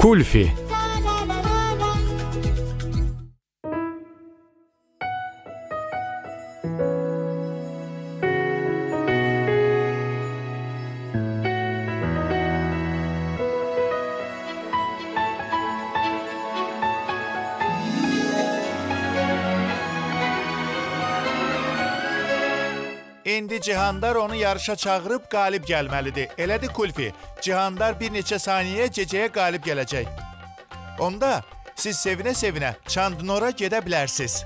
Кульфі. Kulfi Cihandar onu yarışa çağırıb qalib gəlməlidir. Elədi Kulfi. Cihandar bir neçə saniyəyə Cecəyə qalib gələcək. Onda siz sevinə-sevinə Çandnora gedə bilərsiniz.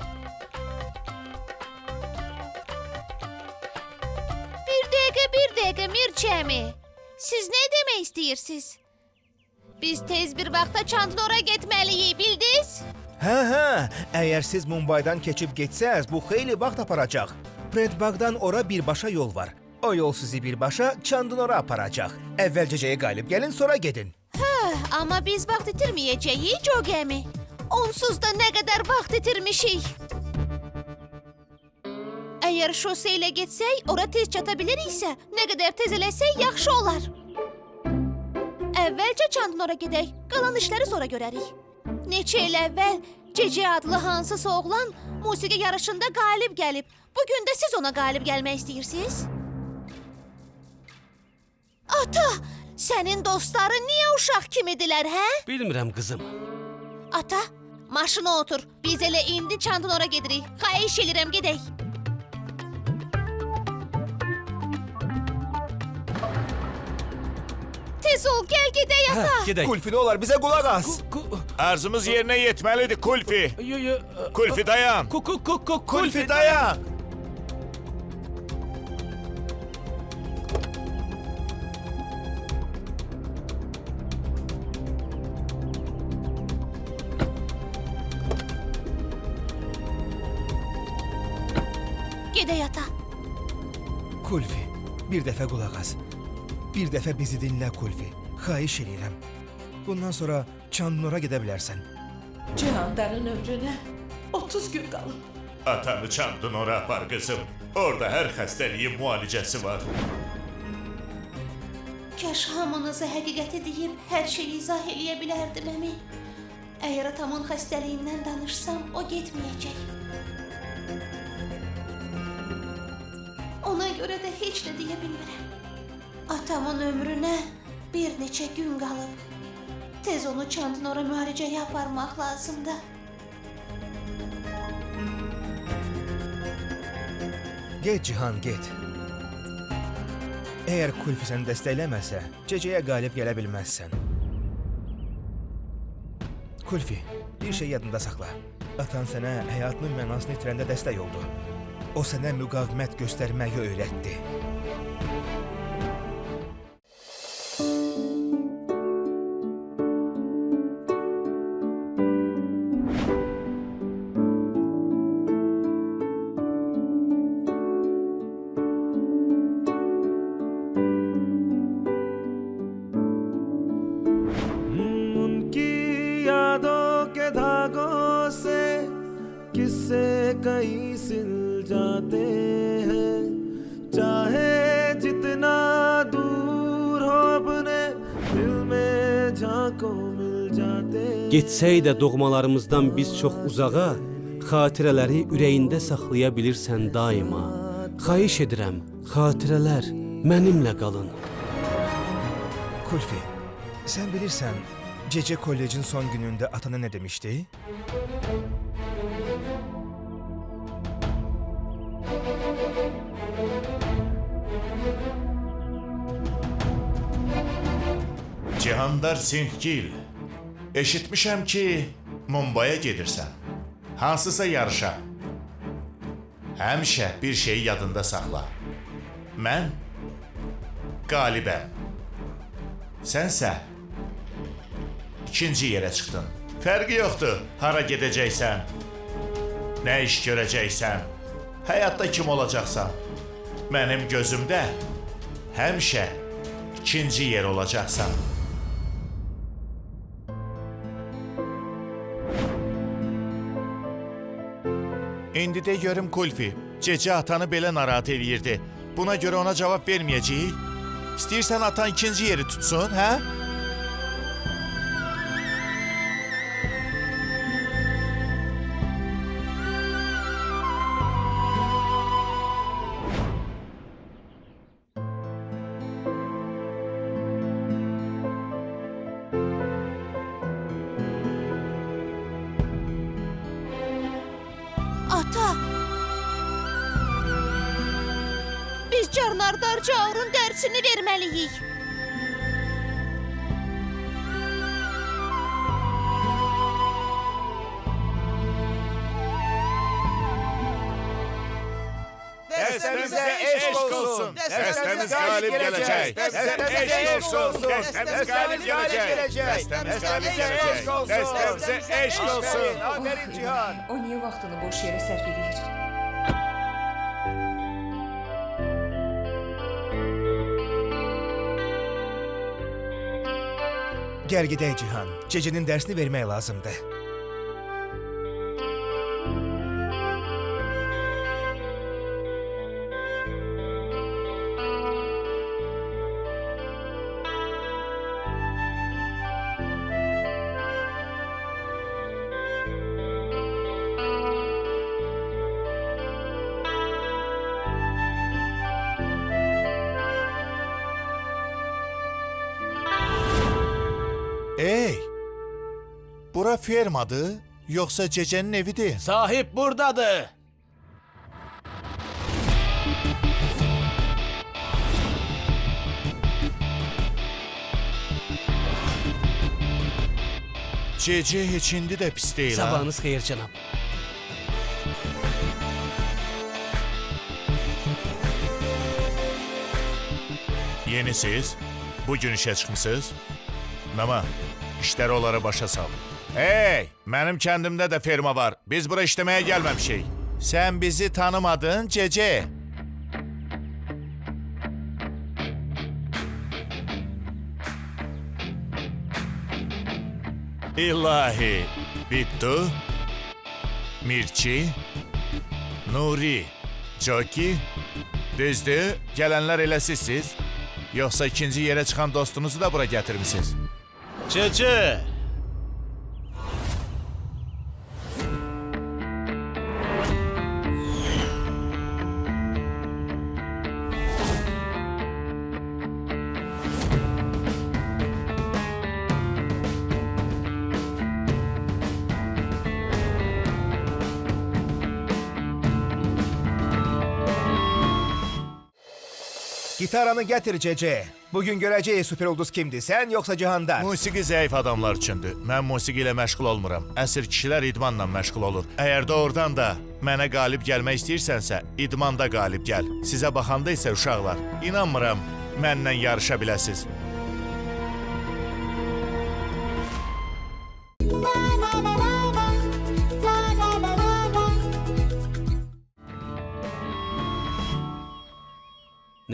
Bir dəqiqə, bir dəqiqə Mirçəmi. Siz nə demək istəyirsiniz? Biz tez bir vaxtda Çandnora getməliyik, bildiniz? Hə, hə. Əgər siz Mumbaydan keçib getsəz, bu xeyli vaxt aparacaq. Predbagdan ora birbaşa yol var. O yol sizi birbaşa Çandınora aparacaq. Əvvəlcəcəyə qalib gəlin, sonra gedin. Hə, amma biz vaxt itirməyəcəyik, o gəmi. Onsuz da nə qədər vaxt itirmişik. Əgər şose ilə getsək, ora tez çata biliriksə, nə qədər tez eləsək yaxşı olar. Əvvəlcə Çandnora gedək, qalan işləri sonra görərik. Neçə il əvvəl Cece adlı hansısa oğlan musiqi yarışında qalib gəlib. Bu gün də siz ona qalib gəlmək istəyirsiniz? Ata, sənin dostların niyə uşaq kimidirlər, hə? Bilmirəm qızım. Ata, maşına otur. Biz elə indi Çandınora gedirik. Xahiş edirəm gedək. Tez ol, gəl gedək ata. Gedək. Kulfi nə olar, bizə qulaq as. Arzumuz yerinə yetməlidir Kulfi. yo, yo, Kulfi dayan. ku, ku, ku, ku, Kulfi dayan. Gedək ata. Kulfi, bir dəfə qulaq as. Bir dəfə bizi dinlə Kulfi. Xahiş edirəm. Bundan sonra Çandınora gedə bilərsən. Cihandarın ömrünə 30 gün qalıb. Atanı Çandnora apar qızım. Orada hər xəstəliyin müalicəsi var. Kaş hamınıza həqiqəti deyib hər şeyi izah eləyə bilərdim əmi. Əgər atamın xəstəliyindən danışsam, o getməyəcək. Ona görə də heç nə deyə bilmirəm. Atamın ömrünə bir neçə gün qalıb. Tez onu Çandinora müalicəyə aparmaq lazımdır. Get Cihan, get. Əgər Kulfi səni dəstəkləməsə, Cecəyə qalib gələ bilməzsən. Kulfi, bir şey yadında saxla. Atan sənə həyatının mənasını itirəndə dəstək oldu. O sənə müqavimət göstərməyi öyrətdi. उनकी यादों के धागों से किस्से कहीं सिल जाते हैं चाहे जितना दूर हो अपने दिल में झांको मिल जाते हैं Getsək də doğmalarımızdan biz çox uzağa, xatirələri ürəyində saxlaya bilirsən daima. Xahiş edirəm, xatirələr mənimlə qalın. Kulfi, sən bilirsən, Cecə kollecin son günündə atana nə demişdi? Cihandar Sinhgil. Eşitmişəm ki, Mumbaya gedirsən. Hansısa yarışa. Həmişə bir şeyi yadında saxla. Mən qalibəm. Sənsə ikinci yerə çıxdın. Fərqi yoxdur hara gedəcəksən. Nə iş görəcəksən. Həyatda kim olacaqsan. Mənim gözümdə həmişə ikinci yer olacaqsan. İndi də görüm Kulfi. Cecə atanı belə narahat eləyirdi. Buna görə ona cavab verməyəcəyik. İstəyirsən atan ikinci yeri tutsun, hə? Dəstəmizə eşq olsun. Dəstəmiz qalib gələcək. Dəstəmizə eşq olsun. Dəstəmiz qalib gələcək. Dəstəmiz qalib gələcək. Dəstəmizə eşq olsun. Aferin Cihan. O niyə vaxtını boş yerə sərf edir? Gəl gedək Cihan. Cecinin dərsini vermək lazımdır. Bura fermadır, yoxsa Cecənin evidir? Sahip buradadır. Cecə heç indi də pis deyil ha. Sabahınız xeyir cənab. Yenisiz? Bugün işə çıxmısınız? Nama, işləri onlara başa sal. Hey, mənim kəndimdə də ferma var. Biz bura işləməyə gəlməmişik. Sən bizi tanımadın, Cecə. İlahi, Bittu, Mirçi, Nuri, Joki, Düzdür, gələnlər elə sizsiz? Yoxsa ikinci yerə çıxan dostunuzu da bura gətirmisiniz? Cece. Gitaranı gətir Cece. Bugün görəcəyik super ulduz kimdir? Sən yoxsa Cihandar? Musiqi zəif adamlar üçündür. Mən musiqi ilə məşğul olmuram. Əsl kişilər idmanla məşğul olur. Əgər doğrudan da mənə qalib gəlmək istəyirsənsə, idmanda qalib gəl. Sizə baxanda isə uşaqlar, inanmıram mənlə yarışa biləsiz.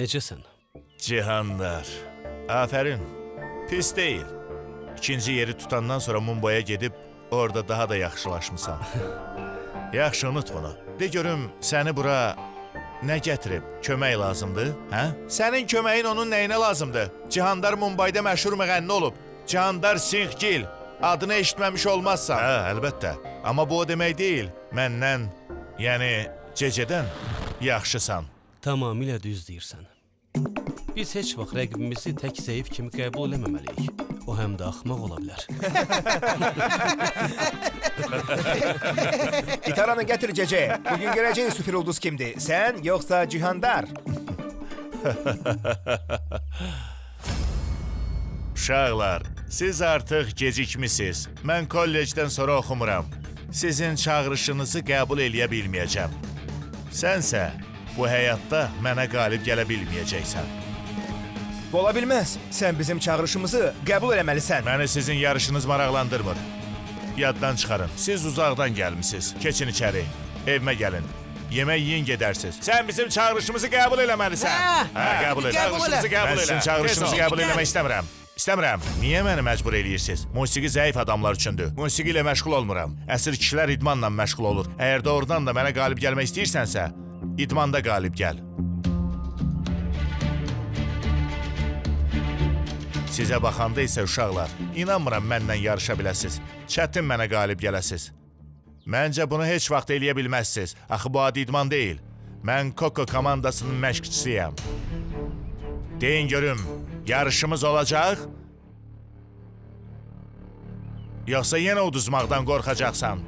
Necəsən? Cihandar. Afərin. Pis deyil. İkinci yeri tutandan sonra Mumbaya gedib orada daha da yaxşılaşmısan. Yaxşı unut bunu. De görüm səni bura nə gətirib? Kömək lazımdır, hə? Sənin köməyin onun nəyinə lazımdır? Cihandar Mumbayda məşhur müğənni olub. Cihandar Singhgil. Adını eşitməmiş olmazsan. Hə, əlbəttə. Amma bu o demək deyil. Məndən, yəni Cecədən yaxşısan. Tamamilə düz deyirsən. Biz heç vaxt rəqibimizi tək zəif kimi qəbul eləməməliyik. O həm də axmaq ola bilər. Gitaranı gətir Cece. Bugün görəcəyik super ulduz kimdir? Sən yoxsa Cihandar? Uşaqlar, siz artıq gecikmisiniz. Mən kollecdən sonra oxumuram. Sizin çağırışınızı qəbul eləyə bilməyəcəm. Sənsə bu həyatda mənə qalib gələ bilməyəcəksən. Ola bilməz. Sən bizim çağırışımızı qəbul eləməlisən. Məni sizin yarışınız maraqlandırmır. Yaddan çıxarın. Siz uzaqdan gəlmisiniz. Keçin içəri. Evimə gəlin. Yemək yeyin gedərsiniz. Sən bizim çağırışımızı qəbul eləməlisən. Hə, hə qəbul elə. Çağırışımızı qəbul Mən elə. sizin çağırışınızı Tez ol. qəbul eləmək istəmirəm. İstəmirəm. Niyə məni məcbur eləyirsiniz? Musiqi zəif adamlar üçündür. Musiqi ilə məşğul olmuram. Əsir kişilər idmanla məşğul olur. Əgər doğrudan da mənə qalib gəlmək istəyirsənsə, idmanda qalib gəl. Sizə baxanda isə uşaqlar, inanmıram mənlə yarışa biləsiz. Çətin mənə qalib gələsiz. Məncə bunu heç vaxt eləyə bilməzsiniz. Axı bu adi idman deyil. Mən Koko komandasının məşqçisiyəm. Deyin görüm, yarışımız olacaq? Yoxsa yenə uduzmaqdan qorxacaqsan?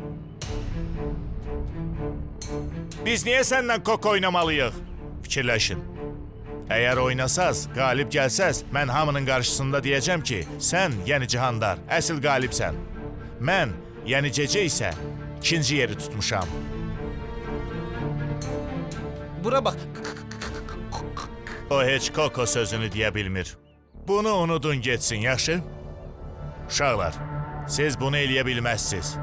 Biz niyə səndən kok oynamalıyıq? Fikirləşin. Əgər oynasaz, qalib gəlsəz, mən hamının qarşısında deyəcəm ki, sən, yəni Cihandar, əsl qalibsən. Mən, yəni Cecə isə ikinci yeri tutmuşam. Bura bax. O heç Koko sözünü deyə bilmir. Bunu unudun getsin, yaxşı? Uşaqlar, siz bunu eləyə bilməzsiniz.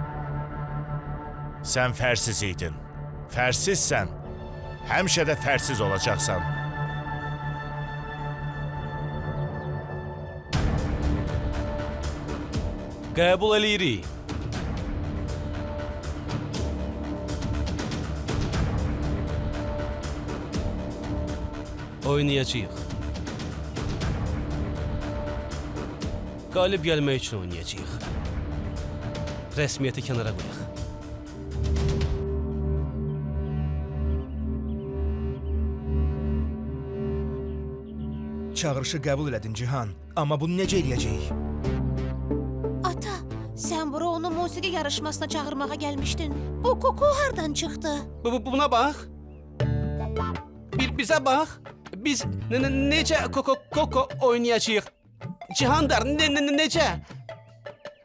Sən fərsiz idin. Fərsizsən, həmişə də fərsiz olacaqsan. Qəbul eləyirik. Oynayacağıq. Qalib gəlmək üçün oynayacağıq. Rəsmiyyəti kənara qoyaq. Çağırışı qəbul elədin Cihan, amma bunu necə eləyəcəyik? Ata, sən bura onu musiqi yarışmasına çağırmağa gəlmişdin. Bu koku hardan çıxdı? Bu, bu- buna bax. Bir bizə bax. Biz ne, ne, necə koko koko oynayacağıq? Cihandar ne, ne, ne- necə?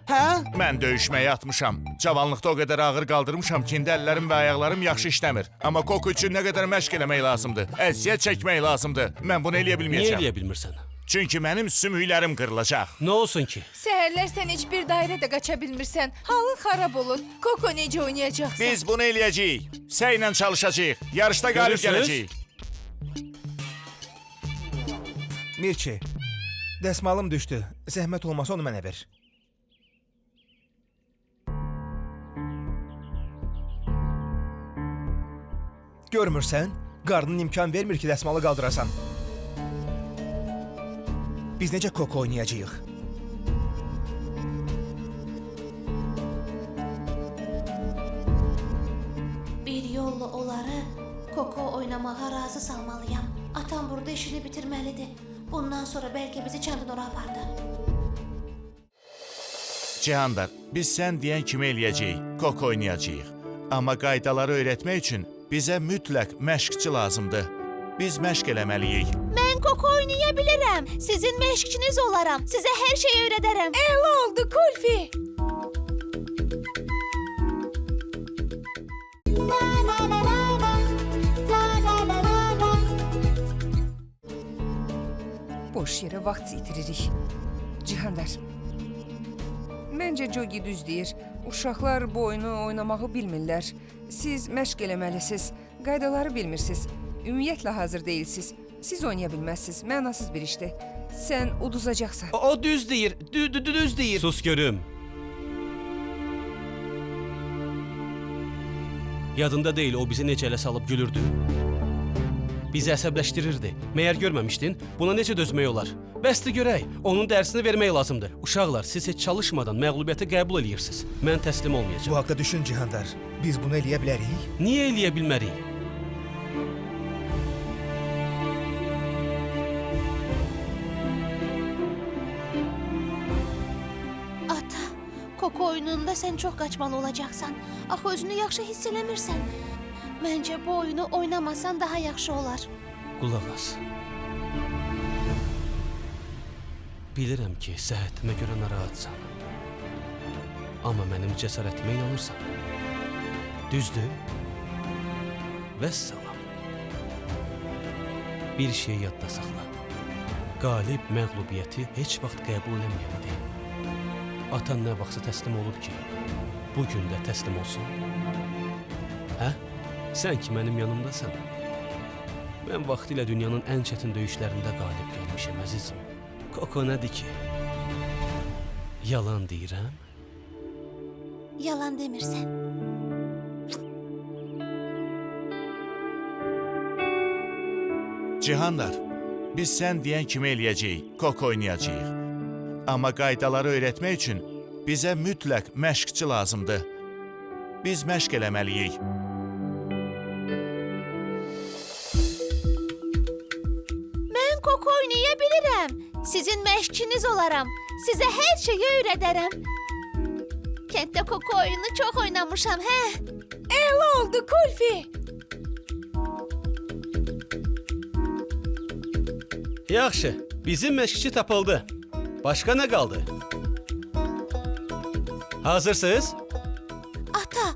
Hə? Mən döyüşməyə atmışam. Cavanlıqda o qədər ağır qaldırmışam ki, indi əllərim və ayaqlarım yaxşı işləmir. Amma Koko üçün nə qədər məşq eləmək lazımdır, əziyyət çəkmək lazımdır. Mən bunu eləyə Niyə bilməyəcəm. eləyə bilmirsən? Çünki mənim sümüklərim qırılacaq. Nə olsun ki? Səhərlər sən heç bir dairədə qaça bilmirsən. Halın xarab olur. Koko necə oynayacaqsan? Biz bunu eləyəcəyik. Səylə çalışacağıq. Yarışda qalib Görürsünüz? gələcəyik. Mirçi, dəsmalım düşdü. Zəhmət olmasa onu mənə ver. Görmürsən? Qarnın imkan vermir ki, dəsmalı qaldırasan. Biz necə koko oynayacağıq? Bir yolla onları Koko oynamağa razı salmalıyam. Atam burada işini bitirməlidir. Bundan sonra bəlkə bizi Çandinora apardı. Cihandar, biz sən deyən kimi eləyəcəyik. Koko oynayacağıq. Amma qaydaları öyrətmək üçün bizə mütləq məşqçi lazımdır. Biz məşq eləməliyik. Mən Koko oynaya bilirəm. Sizin məşqçiniz olaram. Sizə hər şeyi öyrədərəm. Əla oldu Kulfi. Boş yerə vaxt itiririk. Cihandar. Məncə Jogi düz deyir. Uşaqlar bu oyunu oynamağı bilmirlər. Siz məşq eləməlisiniz. Qaydaları bilmirsiniz. Ümumiyyətlə hazır deyilsiniz. Siz oynaya bilməzsiniz. Mənasız bir işdir. Sən uduzacaqsan. O, o düz deyir. Dü, dü, dü- düz deyir. Sus görüm. Yadında deyil o bizi necə ələ salıb gülürdü. Bizi əsəbləşdirirdi. Məyər görməmişdin? Buna necə dözmək olar? Bəsdir görək. Onun dərsini vermək lazımdır. Uşaqlar, siz heç çalışmadan məğlubiyyəti qəbul eləyirsiniz. Mən təslim Bu olmayacağam. haqda düşün Cihandar. Biz bunu eləyə bilərik? Niyə eləyə bilmərik? Ata, Koko oyununda sən çox qaçmalı olacaqsan. Axı özünü yaxşı hiss eləmirsən. Məncə bu oyunu oynamasan daha yaxşı olar. Qulaq as. Bilirəm ki, səhhətimə görə narahatsan. Amma mənim cəsarətimə inanırsan. Düzdür? Vəssalam. Bir şey yadda saxla. Qalib məğlubiyyəti heç vaxt qəbul eləməyəndir. Atan nə vaxtsa təslim olub ki, bu gün də təslim olsun. Hə? Sən ki mənim yanımdasan. Mən vaxtilə dünyanın ən çətin döyüşlərində qalib gəlmişəm əzizim. Koko nədir ki? Yalan deyirəm? Yalan demirsən. Cihandar, biz sən deyən kimi eləyəcəyik. Koko oynayacağıq. Amma qaydaları öyrətmək üçün bizə mütləq məşqçi lazımdır. Biz məşq eləməliyik. Sizin meşkiniz olaram. Size her şeyi öğrederim. Kentte koku oyunu çok oynamışam he. El oldu Kulfi. Yaxşı, bizim meşkçi tapıldı. Başka ne kaldı? Hazırsınız? Ata,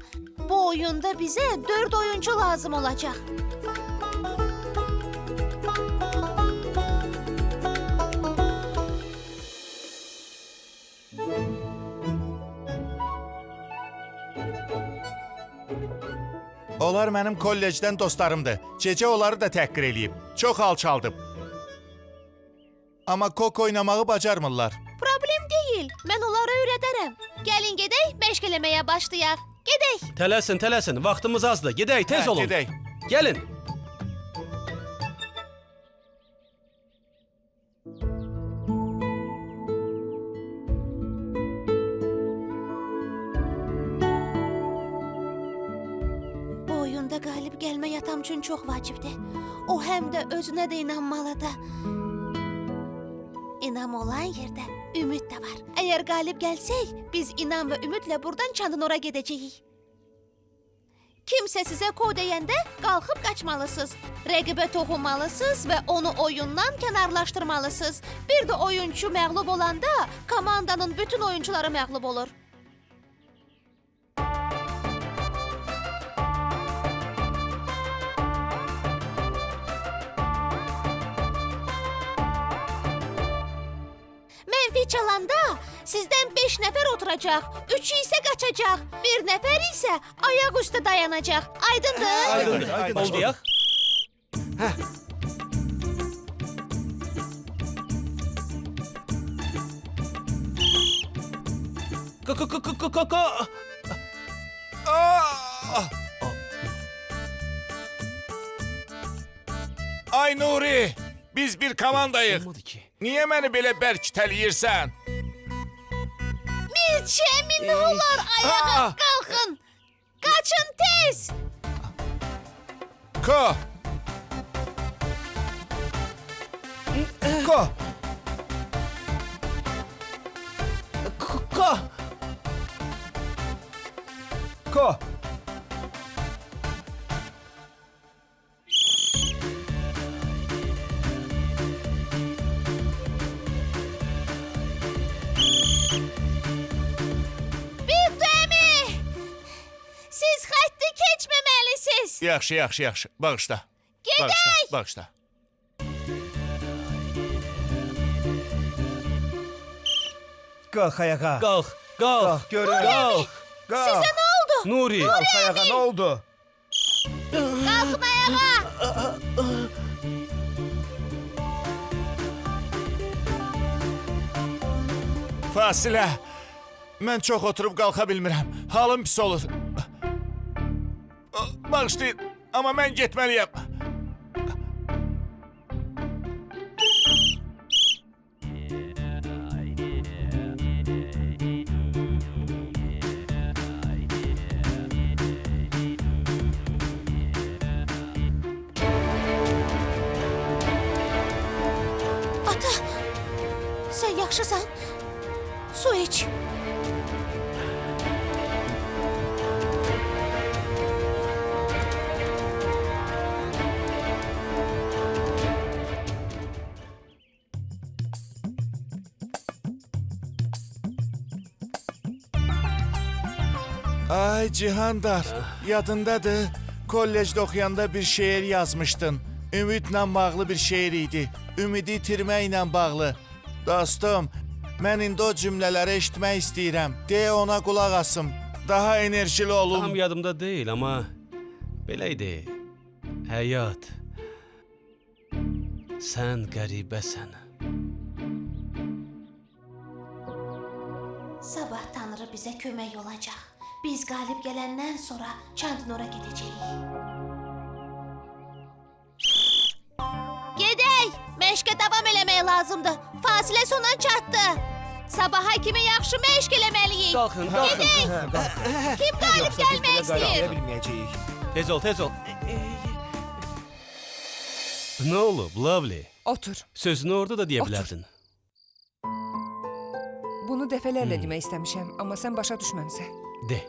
bu oyunda bize dört oyuncu lazım olacak. Onlar mənim kollecdən dostlarımdır. Gecə onları da təhqir eləyib. Çox alçaldım. Amma kok oynamağı bacarmırlar. Problem değil, ben onları öğrederim. Gelin gedək, məşq eləməyə başlayaq. Gedək. Tələsin, tələsin. Vaxtımız azdır. Gedək, tez Hə, olun. gedək. Gəlin. Özünə də inanmalıdır. İnam olan yerdə ümid də var. Əgər qalib gəlsək, biz inam və ümidlə buradan Çandınora gedəcəyik. Kimsə sizə kod deyəndə qalxıb qaçmalısınız. Rəqibə toxunmalısınız və onu oyundan kənarlaşdırmalısınız. Bir də oyunçu məğlub olanda komandanın bütün oyunçuları məğlub olur. Çalanda sizdən 5 nəfər oturacaq, 3 isə qaçacaq, bir nəfər isə ayaq üstə dayanacaq. Aydındır? Aydındır, aydın. Olduyaq. Hə. Ko ko ko ko ko ko. Ah! Ay Nuri, biz bir komandayıq. Olmadı ki. Niyə məni belə bərk tələyirsən? Milçəmi nə olar ayağa Aa! qalxın. Qaçın tez. Ko, Ko, Ko ko. Keçməməlisiniz. yaxşı, yaxşı, yaxşı. Bağışla. Bağışla, Gedək. bağışla. Qalx ayağa. Qalx, qalx. Qalx, görürəm. Qalx. Qalx. Sizə nə oldu? Nuri. Qalx ayağa, nə oldu? Qalxın ayağa. Fasilə. Mən çox oturub qalxa bilmirəm. Halım pis olur. Bağışlayın, amma mən getməliyəm. Ata. Sən yaxşısan? Ay Cihandar, yadındadır? Kollecdə oxuyanda bir şeir yazmışdın. Ümidlə bağlı bir şeir idi. Ümidi itirməklə bağlı. Dostum, mən indi o cümlələri eşitmək istəyirəm. De ona qulaq asım. Daha enerjili olum. Tam yadımda deyil amma belə idi. Həyat. Sən qəribəsən. Sabah Tanrı bizə kömək olacaq. Biz qalib gələndən sonra Çandinora gedəcəyik. Gedək! Məşqə davam eləmək lazımdır. Fasilə sona çatdı. Sabaha kimi yaxşı məşq eləməliyik. Qalxın, qalxın. Gedək! Kim qalib gəlmək istəyir? bilməyəcəyik. Tez ol, tez ol. Nə olub, Lovely? Otur. Sözünü orada da bilərdin. Bunu dəfələrlə demək istəmişəm, amma sən başa düşməmisən. De.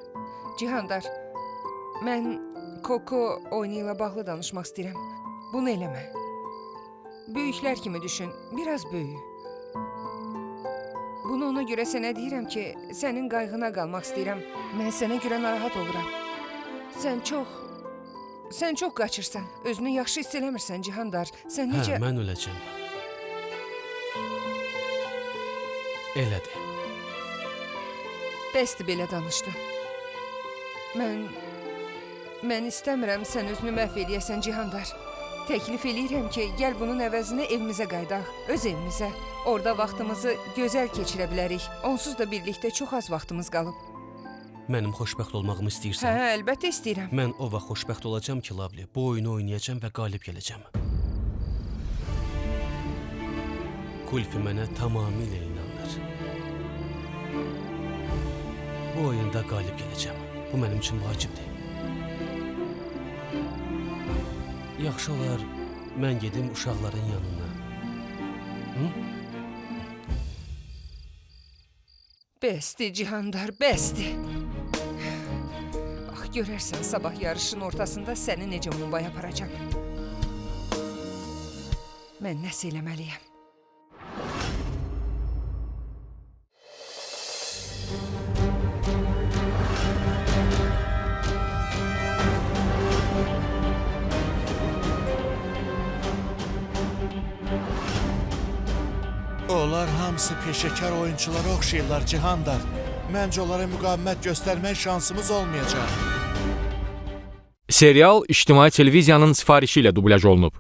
Cihandar, mən Koko oyunu ilə bağlı danışmaq istəyirəm. Bunu eləmə. Böyüklər kimi düşün, biraz böyük. Bunu ona görə sənə deyirəm ki, sənin qayğına qalmaq istəyirəm. Mən sənə görə narahat oluram. Sən çox Sən çox qaçırsan. Özünü yaxşı hiss eləmirsən Cihandar. Sən necə Hə, mən öləcəm. Elədir. Bəsdir belə danışdı. Mən mən istəmirəm sən özünü məhv eləyəsən Cihandar. Təklif eləyirəm ki, gəl bunun əvəzinə evimizə qayıdaq, öz evimizə. Orda vaxtımızı gözəl keçirə bilərik. Onsuz da birlikdə çox az vaxtımız qalıb. Mənim xoşbəxt olmağımı Hə, istəyirsən? əlbəttə istəyirəm. Mən o vaxt xoşbəxt olacağam ki, Lavli, bu oyunu oynayacağam və qalib gələcəm. Kulfi mənə tamamilə inanır. Bu oyunda qalib gələcəm. Bu mənim üçün vacibdir. Yaxşı olar mən gedim uşaqların yanına. Bəsdir Cihandar, bəsdir. Bax görərsən sabah yarışın ortasında səni necə Mumbaya aparacam. Mən nəsə eləməliyəm. Hamısı peşəkar oyunçulara oxşayırlar Cihandar. Məncə onlara müqavimət göstərmək şansımız olmayacaq. Serial ictimai televiziyanın sifarişi ilə dublyaj olunub.